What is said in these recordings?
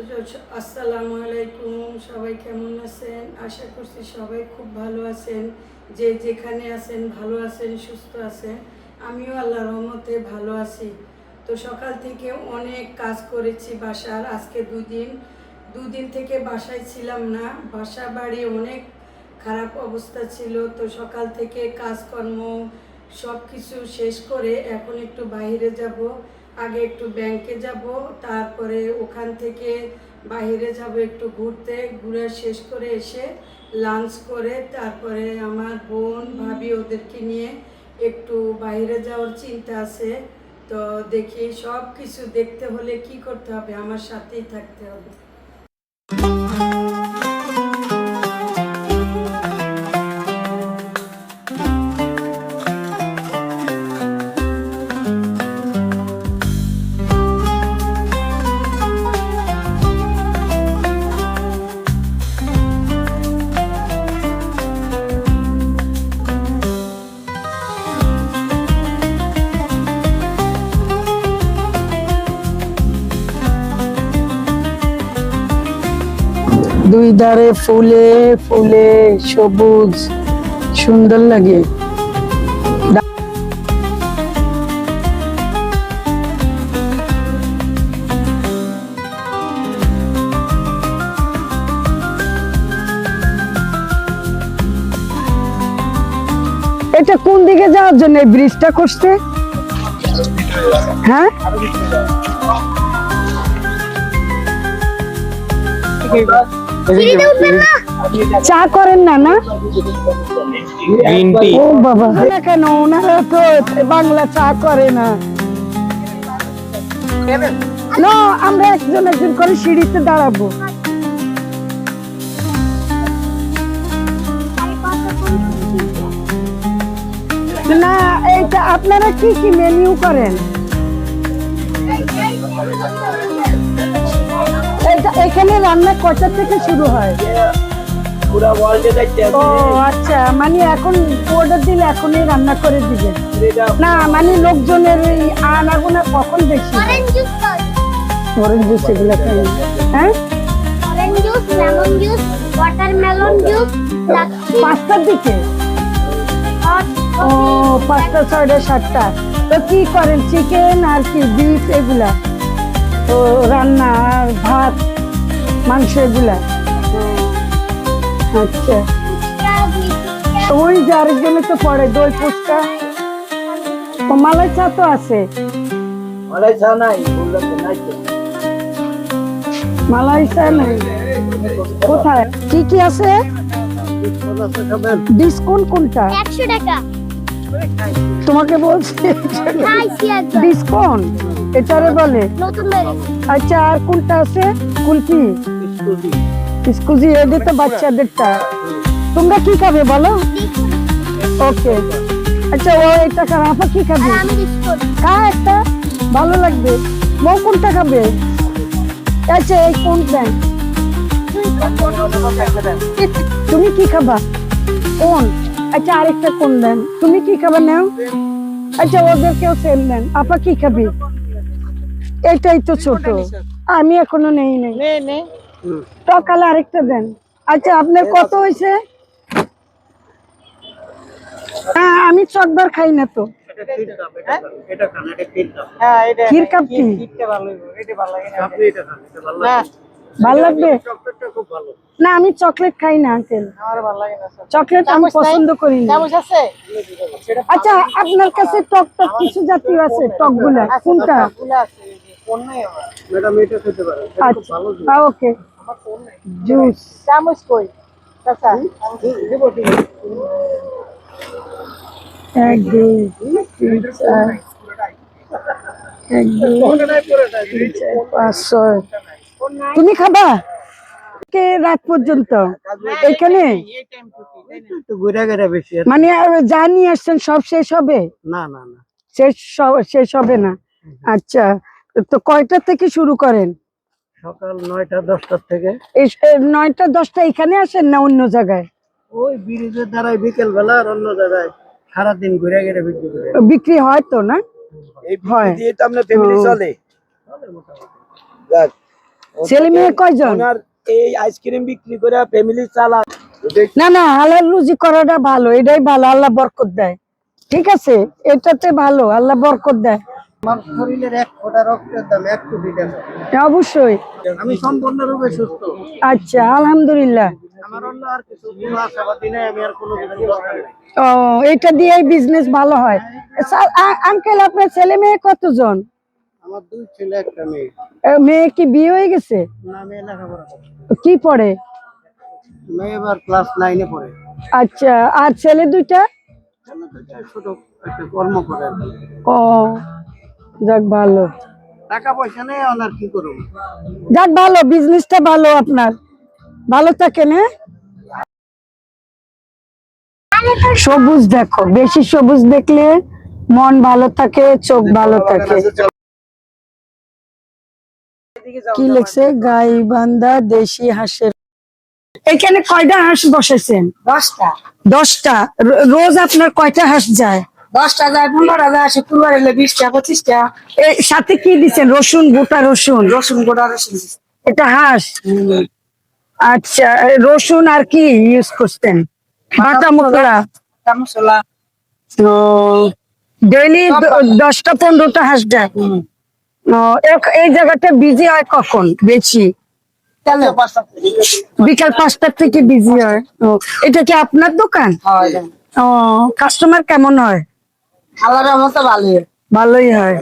আসসালামু আলাইকুম, সবাই কেমন আছেন? আশা করছি সবাই খুব ভালো আছেন। যে যেখানে আছেন, ভালো আছেন, সুস্থ আছেন। আমিও আল্লাহ রহমতে ভালো আছি। তো সকাল থেকে অনেক কাজ করেছি বাসার। আজকে দুদিন দুদিন থেকে বাসায় ছিলাম না। বাসা বাড়ি অনেক খারাপ অবস্থা ছিল। তো সকাল থেকে কাজকর্ম সব কিছু শেষ করে এখন একটু বাইরে যাব। আগে একটু ব্যাংকে যাব, তারপরে ওখান থেকে বাইরে যাব একটু ঘুরতে, ঘুরে শেষ করে এসে লাঞ্চ করে, তারপরে আমার বোন, ভাবি ওদেরকে নিয়ে একটু বাইরে যাওয়ার চিন্তা আছে। তো দেখি সব কিছু দেখতে হলে কি করতে হবে? আমার সাথেই থাকতে হবে। দুই ধারে ফুলে ফুলে সবুজ, সুন্দর লাগে। এটা কোন দিকে যাওয়ার জন্য এই ব্রিজটা করছে? হ্যাঁ? চা করেন না না গ্রিন টি ও বাবা না কেন ওনারা তো বাংলা চা করে না না আমরা একজন একজন করে সিঁড়িতে দাঁড়াবো না এইটা আপনারা কি কি মেনিউ করেন এটা এখানে রান্না কটা থেকে শুরু হয়? পুরা ওয়ার্ল্ডে দেখতে ও আচ্ছা মানে এখন অর্ডার দিলে এখনই রান্না করে দিবে। না মানে লোকজনের এই আনাগোনা কখন বেশি অরেঞ্জ জুস এগুলো হ্যাঁ? Orange juice lemon juice watermelon juice পাঁচটার দিকে? ও পাঁচটা ছয়টা সাতটা। তো কি করেন? চিকেন আর কি বিফ এগুলা? তো রান্না ভাত? মাংস এগুলা? আচ্ছা। ওই যে আরেকজনে তো পড়ে দই ফুচকা। ও মালাই চা তো আছে। মালাই চা নাই বললাম তো নাই তো। মালাই চা নাই। কোথায়? কি কি আছে? ডিসকাউন্ট কোনটা? একশো টাকা। তোমাকে বলছি ডিসকাউন্ট? এটারে বলে। আচ্ছা আর কোনটা আছে? কুলফি। স্কুজি এদের তো বাচ্চাদেরটা। তোমরা কি খাবে বলো? ওকে। আচ্ছা ও এটা খাবে আপা কি খাবে? খা একটা ভালো লাগবে। বউ কোনটা খাবে? আচ্ছা এই কোনটা তুমি কি খাবা? কোন? আচ্ছা আরেকটা কোন দেন? তুমি কি খাবা নাও? আচ্ছা ওদেরকেও সেম দেন। আপা কি খাবি? এটাই তো ছোট। আমি এখনও নেই নেই। সকালে আরেকটা দেন। আচ্ছা আপনার কত হয়েছে? হ্যাঁ আমি চকবার খাই না তো। এটা খান এটা তিন কাপ। ক্ষীর কাপ কি? আপনি এটা খান এটা ভালো লাগে ভালো লাগবে? চকলেটটা খুব ভালো। না আমি চকলেট খাই না আঙ্কেল চকলেট আমি পছন্দ করি না। আচ্ছা আপনার কাছে টক টক কিছু জাতীয় আছে? টকগুলা কোনটা? ম্যাডাম এটা খেতে পারেন এটা খুব আচ্ছা। ওকে। জুস চামচ কই চাচা। এক দুই তিন চার এক দুই চার পাঁচ ছয় তুমি খাবা? কে রাত পর্যন্ত? এখানে? মানে আর যা নিয়ে আসছেন সব শেষ হবে? না না না। শেষ সব- শেষ হবে না? আচ্ছা তো কয়টা থেকে শুরু করেন? সকাল নয়টা দশটার থেকে। এই নয়টা দশটা এখানে আসেন না অন্য জায়গায়? ওই ব্রিজের দ্বারাই বিকেল বেলা আর অন্য জায়গায় সারাদিন ঘুরে ঘুরে বিক্রি করে। বিক্রি হয় তো না? এই হয়। দিয়ে তো আপনার ফ্যামিলি চলে? ছেলে মেয়ে কয়জন? ওনার এই আইসক্রিম বিক্রি করে ফ্যামিলি চালা না না হালাল রুজি করাটা ভালো এটাই ভালো আল্লাহ বরকত দেয়। ঠিক আছে? এটাতে ভালো আল্লাহ বরকত দেয়। আমার শরীরের এক ফোঁটা রক্তের দাম এক কোটি টাকা। অবশ্যই। আমি সম্পূর্ণরূপে সুস্থ। আচ্ছা আলহামদুলিল্লাহ। আমার অন্য আর কিছু কোনো আশাবাদী নেই আমি আর কোনো কিছু ও এটা দিয়ে বিজনেস ভালো হয়। আঙ্কেল আপনার ছেলে মেয়ে কতজন? আমার দুই ছেলে একটা মেয়ে। কি বিয়ে হয়ে গেছে? না মেয়ে লেখাপড়া কি পড়ে? মেয়ে এবার ক্লাস নাইনে পড়ে। আচ্ছা আর ছেলে দুইটা? ছেলে দুইটা ছোট একটা কর্ম করে। ও যাক ভালো। টাকা পয়সা নেই আর কি করব? যাক ভালো বিজনেসটা ভালো আপনার। ভালো থাকেন হ্যাঁ? সবুজ দেখো বেশি সবুজ দেখলে মন ভালো থাকে চোখ ভালো থাকে। কি লিখছে? গাই বান্দা দেশি হাঁসের। এখানে কয়টা হাঁস বসেছেন? দশটা। দশটা। রোজ আপনার কয়টা হাঁস যায়? দশটা যায় পনেরোটা যায় শুক্রবার এলে বিশটা পঁচিশটা। এর সাথে কি দিচ্ছেন? রসুন গোটা রসুন? রসুন গোটা রসুন এটা হাঁস? আচ্ছা রসুন আর কি ইউজ করতেন বাটা মশলা। মশলা? ও ডেইলি দশটা পনেরোটা হাঁস ও, এই জায়গাটা বিজি হয় কখন? বেশি? বিকাল পাঁচটার থেকে। বিজি হয়। এটা কি আপনার দোকান? ও কাস্টমার কেমন হয়? আল্লাহর মতো ভালো ভালোই হয়।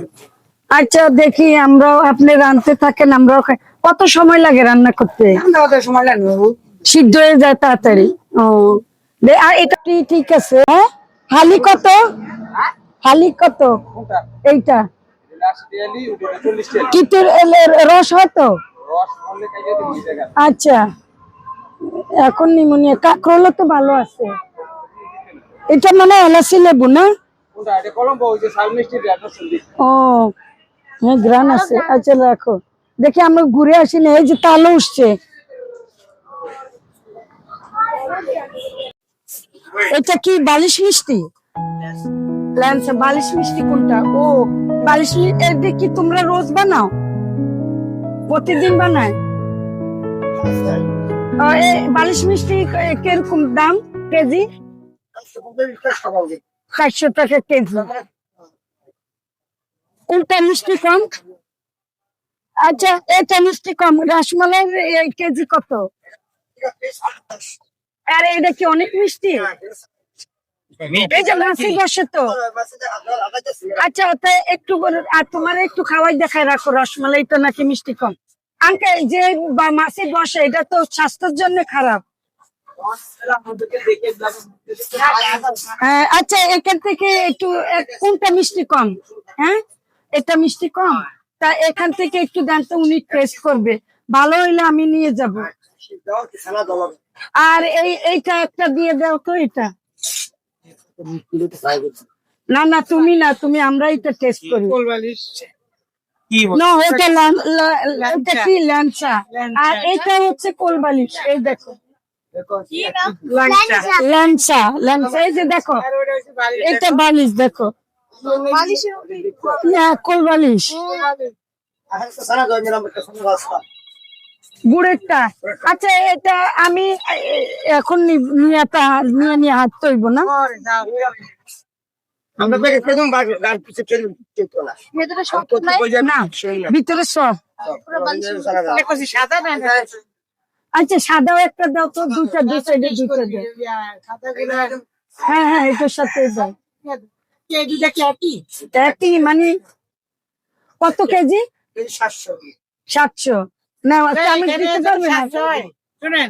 আচ্ছা দেখি আমরাও আপনি রাঁধতে থাকেন আমরাও খাই। কত সময় লাগে রান্না করতে? আমরা সময় লাগবে সিদ্ধ হয়ে যায় তাড়াতাড়ি। ও। আর এটা ঠিক আছে? হ্যাঁ? হালি কত? হালি কত? এইটা। কি তোর এ- এ- রস হয় তো? আচ্ছা। এখন নিমোনিয়া। কাকরোলা তো ভালো আছে। এটা মানে এলাচি লেবু না? ও হ্যাঁ গ্রান আছে। আচ্ছা রাখো দেখি। আমরা ঘুরে আসি না এই যে তালো উঠছে। এটা কি বালিশ মিষ্টি? ল্যান্সা বালিশ মিষ্টি কোনটা? ও বালিশ এটা কি তোমরা রোজ বানাও? প্রতিদিন বানায়? বালিশ মিষ্টি কীরকম দাম কেজি? চারশো টাকা কেজি। কোনটা মিষ্টি কম? আচ্ছা এটা মিষ্টি কম। রসমালাই কেজি কত? আরে, এটা কি অনেক মিষ্টি? তো। আচ্ছা একটু আর তোমার একটু রাখো, রসমালাইটা নাকি মিষ্টি কম? যে বা বসে, এটা তো স্বাস্থ্যের জন্য খারাপ। আচ্ছা এখান থেকে একটু কোনটা মিষ্টি কম? হ্যাঁ? এটা মিষ্টি কম? তা এখান থেকে একটু দেন তো উনি টেস্ট করবে। ভালো হইলে আমি নিয়ে যাব। আর এই এইটা একটা দিয়ে দাও তো এটা। না না তুমি না তুমি আমরা এটা টেস্ট করি। না এটা কি ল্যাংচা? আর এটা হচ্ছে কোলবালিশ এই দেখো। ল্যাংচা ল্যাংচা এই যে দেখো এটা বালিশ দেখো। কোলবালিশ গুড়েরটা। আচ্ছা এটা আমি এখন নিয়ে নিয়ে নিয়ে হাত তৈব না? ভিতরে সব সাদা না? আচ্ছা সাদাও একটা দাও তো দুইটা দুই সাইডে দুইটা দাও হ্যাঁ হ্যাঁ এটার সাথে দাও। দুটা কি একই? মানে কত কেজি? সাতশো। সাতশো। না চামচ দিতে পারবে না? শুনেন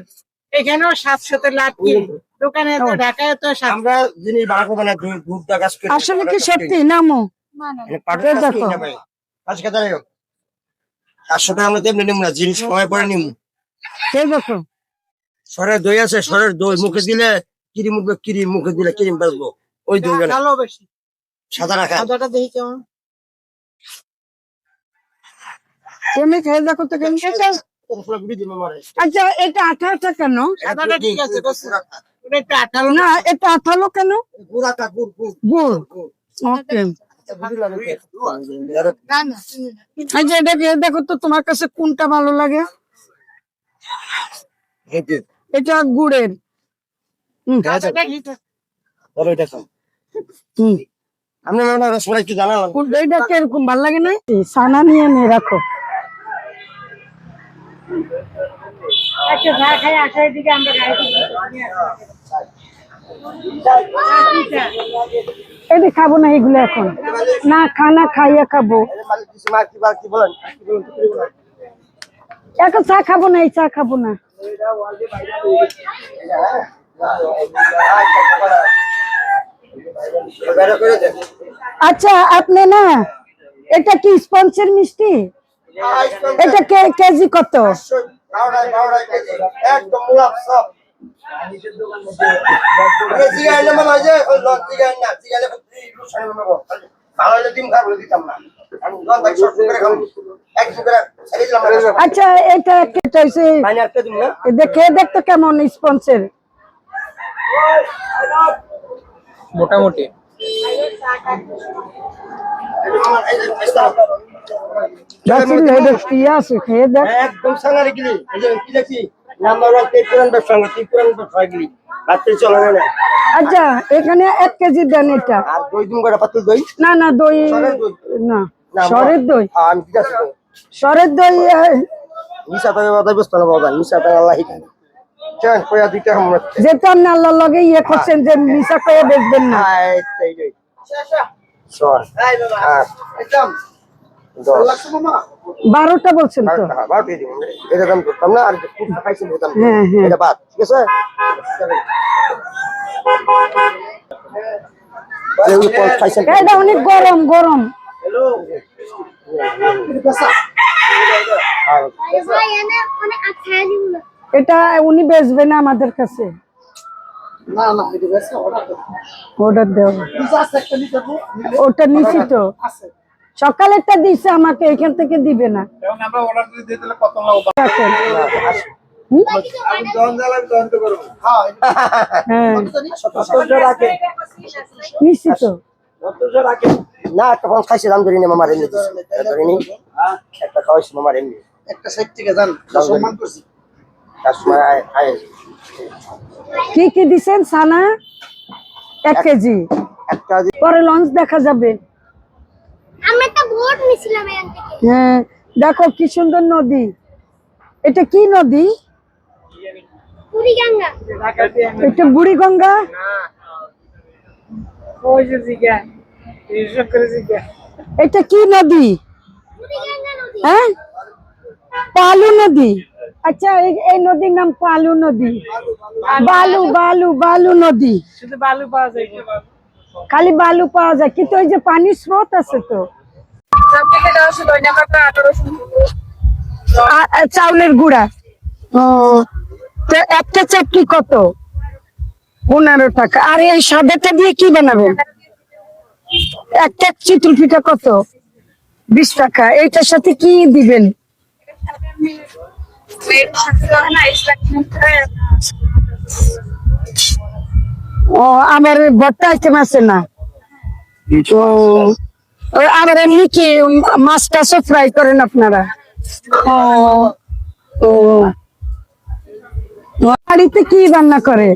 এখানেও সাতশোতে লাভ কি? দোকানে তো ঢাকায় তো আমরা জিনিস ভাড়া করব না তুমি গ্রুপ কাজ করি আসলে কি সত্যি? নামো। পাটের এই দেখো। করি না ভাই কাজ কথা নেই চারশো টাকা আমরা তেমনি নিম না জিনিস সময় পরে নিম। সেই সরের দই আছে সরের দই। মুখে দিলে কিরি মুখে কিরি মুখে দিলে কিরিম বাজবো ওই দই না ভালো বেশি। সাদা রাখা। সাদাটা দেখি কেমন। তুমি খেয়ে দেখো তো কেমন এটা আচ্ছা এটা কেন? সাদাটা ঠিক আছে না? এটা আঠালো কেন? গুড়। ওকে। যে দেখো তো তোমার কাছে কোনটা ভালো লাগে? এটা গুড়ের। কীরকম ভালো লাগে না? সানা নিয়ে নে রাখো। এটা খাব না এগুলো এখন। না খানা খাইয়া খাব। কি বলেন? এখন চা খাব না, এই চা খাব না। আচ্ছা আপনি না, এটা কি স্পঞ্জের মিষ্টি? এটা কেজি কত? ভালো ডিম খাব দিতাম না। আচ্ছা এটা না দেখে দেখতো কেমন স্পঞ্জের মোটামুটি। কি আছে খেয়ে দেখ। একদম সাঙ্গারে গিলি। কি দেখছি নাম্বার ওয়ান টেক ব্যবসা না ব্যবসা গিলি? রাত্রে চলে না। আচ্ছা এখানে এক কেজি দেন এটা। আর দই দিন করে পাতুল দই? না না দই। না, সরের দই। হ্যাঁ, আমি ঠিক আছে সরের দই আহ, মিশা টাকা কথা বুঝতো না বাবা মিশা টাকা আল্লাহ হিকানি যেহেতু আপনি আল্লাহর লগে ইয়ে করছেন যে বেচবেন না। একদম। দশ। বারোটা বলছেন তো। টাকা বারো দিয়ে দিবো। এটা দাম করতাম না আর হ্যাঁ, হ্যাঁ। এটা বাদ ঠিক আছে? এটা অনেক গরম গরম। আর ভাই এনে অনেক আচ্ছা দিল এটা উনি বেচবে না আমাদের কাছে অর্ডার দেওয়া ওটা নিছি তো। সকালেরটা দিছে আমাকে এখান থেকে দিবে না। যেমন হ্যাঁ না একটা পঞ্চ খাইছে দাম ধরে নি মামার এমনি ধরে নি একটা খাওয়াইছি মামার এমনি একটা সাইড থেকে যান সম্মান করছি। কি কি দিছেন সানা? এক কেজি। একটা পরে লঞ্চ দেখা যাবে। হ্যাঁ দেখো কি সুন্দর নদী। এটা কি নদী? এটা বুড়িগঙ্গা? ওই যে জিগা হিসাব করে জিগা এটা কি নদী? হ্যাঁ? পালু নদী। আচ্ছা এই নদীর নাম পালু নদী। বালু বালু বালু নদী। শুধু বালু পাওয়া যায়। খালি বালু পাওয়া যায় কিন্তু ওই যে পানির স্রোত আছে তো। চাউলের গুড়া। ও তো একটা চাপটি কত? পনেরো টাকা। আর এই সাদাটা দিয়ে কি বানাবেন? একটা চিত্র পিঠা কত? বিশ টাকা। এইটার সাথে কি দিবেন? ও আমার বট্টা আইটেম আছে না। ও আবার এমনি কি মাছ টাছও ফ্রাই করেন আপনারা? ও ও। বাড়িতে কি রান্না করে?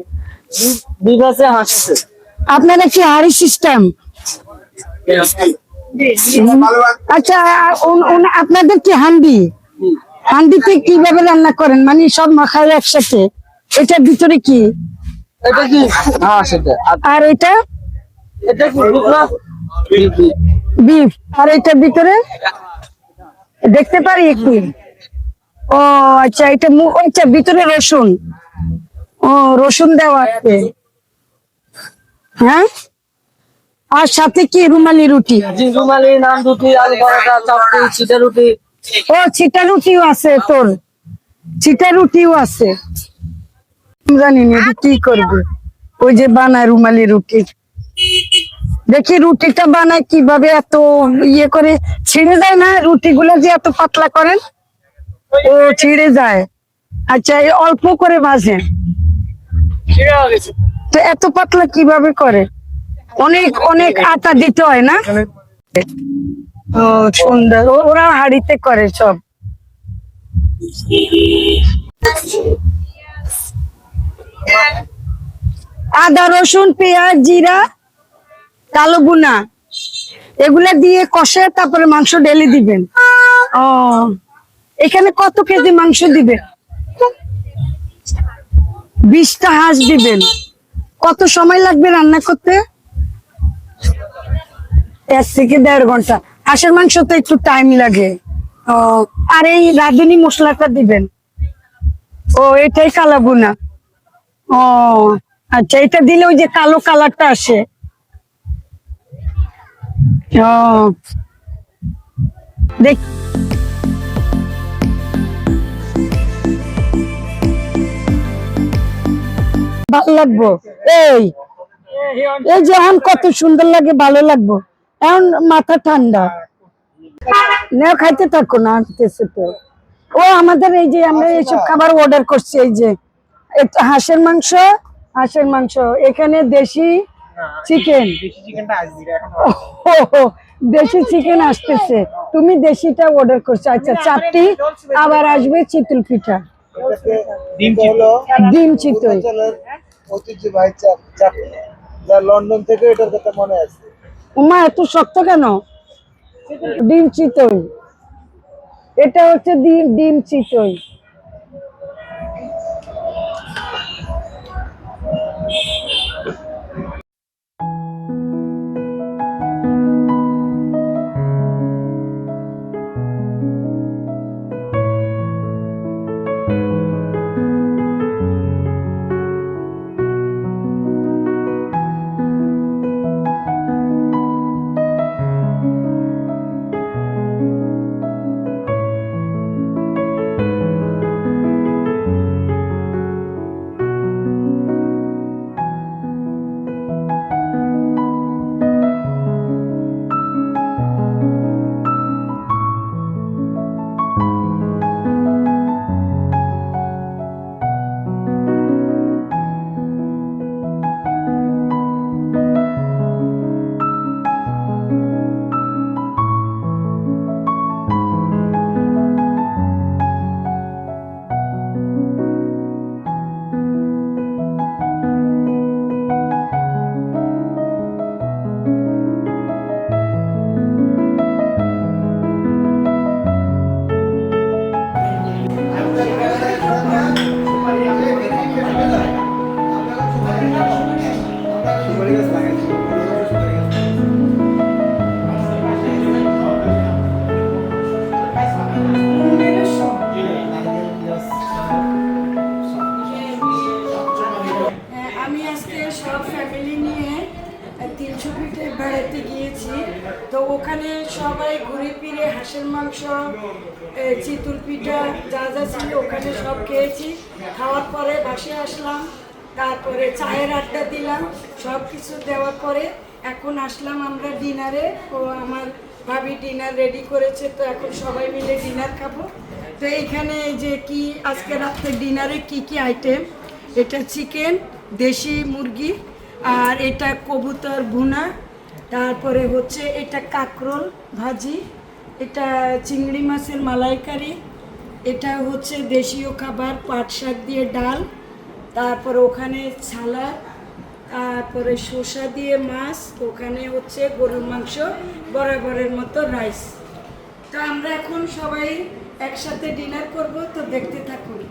বিভাসে হাসছে। আপনারা কি হাড়ি সিস্টেম আচ্ছা আপনাদের কি হান্ডি? হান্ডিতে কীভাবে রান্না করেন? মানে সব মাখায় একসাথে। এটার ভিতরে কি? এটা কি? হ্যাঁ আর এটা? এটা কি বিফ আর এটার ভিতরে? দেখতে পারি একটু? ও আচ্ছা এটা আচ্ছা ভিতরে রসুন। ও রসুন দেওয়া আছে। হ্যাঁ? আর সাথে কি রুমালি রুটি? রুমালি নান রুটি আলু পরোটা চাপড়ি চিটা রুটি। ও চিটা রুটিও আছে তোর। চিটা রুটিও আছে। জানি না কি করবে? ওই যে বানায় রুমালি রুটি। দেখি রুটিটা বানায় কীভাবে এত ইয়ে করে। ছিঁড়ে যায় না রুটি রুটিগুলো যে এত পাতলা করেন? ও ছিঁড়ে যায়। আচ্ছা অল্প করে ভাজে তো এত পাতলা কীভাবে করে? অনেক অনেক আটা দিতে হয় না? সুন্দর। ওরা হাড়িতে করে সব। আদা, রসুন, পেঁয়াজ, জিরা, কালো বুনা এগুলা দিয়ে কষে তারপরে মাংস ডেলি দিবেন। ও, এখানে কত কেজি মাংস দিবেন? বিশটা হাঁস দিবেন। কত সময় লাগবে রান্না করতে? এক থেকে দেড় ঘণ্টা। হাঁসের মাংস তো একটু টাইম লাগে। আর এই রাঁধুনি মশলাটা দিবেন। ও, এটাই কালাবুনা ও আচ্ছা এটা দিলে ওই যে কালো কালারটা আসে। ও, দেখ ভালো লাগবো। এই এই যে এখন কত সুন্দর লাগে ভালো লাগবো। এখন মাথা ঠান্ডা। নেও খাইতে থাকো না আনতেছে তো। ও আমাদের এই যে আমরা এইসব খাবার অর্ডার করছি এই যে হাঁসের মাংস হাঁসের মাংস। এখানে দেশি চিকেন। দেশি চিকেন আসতেছে। তুমি দেশিটা অর্ডার করছ। আচ্ছা চারটি আবার আসবে চিতল পিঠা। ডিম চিতই ঐতিহ্যবাহী চা চাটনি যা লন্ডন থেকে এটার কথা মনে আছে। উমা এত শক্ত কেন? ডিম চিতই। এটা হচ্ছে ডিম ডিম চিতই। ওখানে সব খেয়েছি। খাওয়ার পরে বাসে আসলাম, তারপরে চায়ের আড্ডা দিলাম সব কিছু দেওয়ার পরে এখন আসলাম আমরা ডিনারে। ও আমার ভাবি ডিনার রেডি করেছে, তো এখন সবাই মিলে ডিনার খাব। তো এইখানে যে কি, আজকে রাত্রে ডিনারে কি কি আইটেম এটা চিকেন দেশি মুরগি, আর এটা কবুতর ভুনা, তারপরে হচ্ছে এটা কাকরোল ভাজি, এটা চিংড়ি মাছের মালাইকারি এটা হচ্ছে দেশীয় খাবার, পাট শাক দিয়ে ডাল, তারপর ওখানে ছালা তারপরে শসা দিয়ে মাছ, ওখানে হচ্ছে গরুর মাংস, বরাবরের মতো রাইস তো আমরা এখন সবাই একসাথে ডিনার করব, তো দেখতে থাকুন।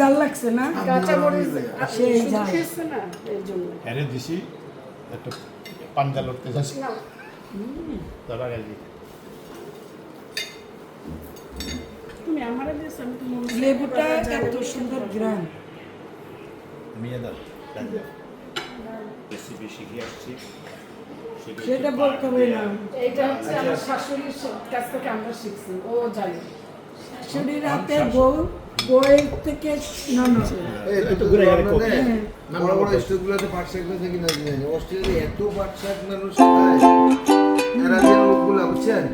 জাল লাগছে না? কাঁচা মরিচ সেই জাল এনে দিছি একটা পাঞ্জা লড়তে যাচ্ছি। ধরা গেছি। তুমি আমার তুমি লেবুটা এত সুন্দর গ্রাম আমি জানো রেসিপি শিখে আসছি। সেটা বলতে হবে না। এটা হচ্ছে আমার শাশুড়ির কাছ থেকে আমরা শিখছি। ও জানে। শাশুড়ির হাতে বউ বউয়ের থেকে ননদ একটু ঘুরে গেলে কমে। বড় বড় স্টেটগুলোতে পাট শাক কিনা জানি অস্ট্রেলিয়া এত পাট মানুষ খায় এরা যে লোকগুলো বুঝছেন?